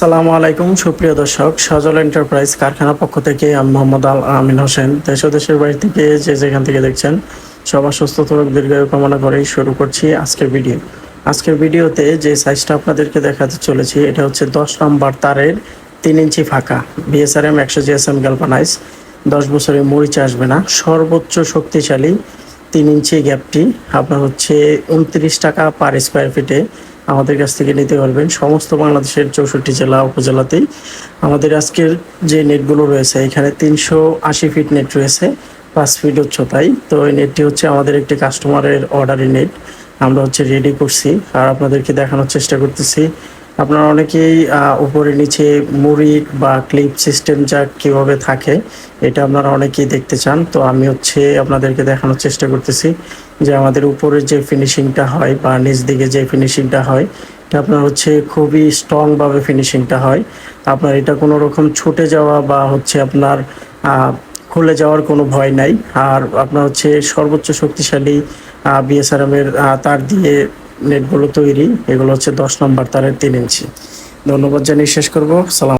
সালামু আলাইকুম, সুপ্রিয় দর্শক। সজল এন্টারপ্রাইজ কারখানা পক্ষ থেকে আমি মোহাম্মদ আল আমিন হোসেন। দেশ দেশের বাড়ি থেকে যে যেখান থেকে দেখছেন, সবার সুস্থ ও দীর্ঘায়ু কামনা করেই শুরু করছি আজকের ভিডিও। আজকের ভিডিওতে যে সাইজটা আপনাদেরকে দেখাতে চলেছি, এটা হচ্ছে দশ নম্বর তারের তিন ইঞ্চি ফাঁকা। বিএসআরএম একশো জিএসএম গ্যালভানাইজ দশ বছরে মরিচা আসবে না। সর্বোচ্চ শক্তিশালী তিন ইঞ্চি গ্যাপটি আপনার হচ্ছে উনত্রিশ টাকা পার স্কোয়ার ফিটে আমাদের কাছ থেকে নিতে পারবেন। সমস্ত বাংলাদেশের চৌষট্টি জেলা উপজেলাতেই। আমাদের আজকের যে নেটগুলো রয়েছে, এখানে তিনশো আশি ফিট নেট রয়েছে, পাঁচ ফিট উচ্চতায়। তো এই নেটটি হচ্ছে আমাদের একটি কাস্টমারের অর্ডারি নেট আমরা হচ্ছে রেডি করছি। আর আপনাদেরকে দেখানোর চেষ্টা করতেছি আপনারা অনেকেই উপরে নিচে মুড়ি বা ক্লিপ সিস্টেম যা কীভাবে থাকে, এটা আপনারা অনেকেই দেখতে চান। তো আমি হচ্ছে আপনাদেরকে দেখানোর চেষ্টা করতেছি যে আমাদের উপরে যে ফিনিশিংটা হয় বা নিচ দিকে যে ফিনিশিংটা হয়, এটা আপনার হচ্ছে খুবই স্ট্রংভাবে ফিনিশিংটা হয়। আপনার এটা কোনো রকম ছুটে যাওয়া বা হচ্ছে আপনার খুলে যাওয়ার কোনো ভয় নাই। আর আপনার হচ্ছে সর্বোচ্চ শক্তিশালী বিএসআরএমের তার দিয়ে নেটগুলো তৈরি এগুলো হচ্ছে দশ নম্বর তারের তিন ইঞ্চি। ধন্যবাদ জানিয়ে শেষ করব। সালাম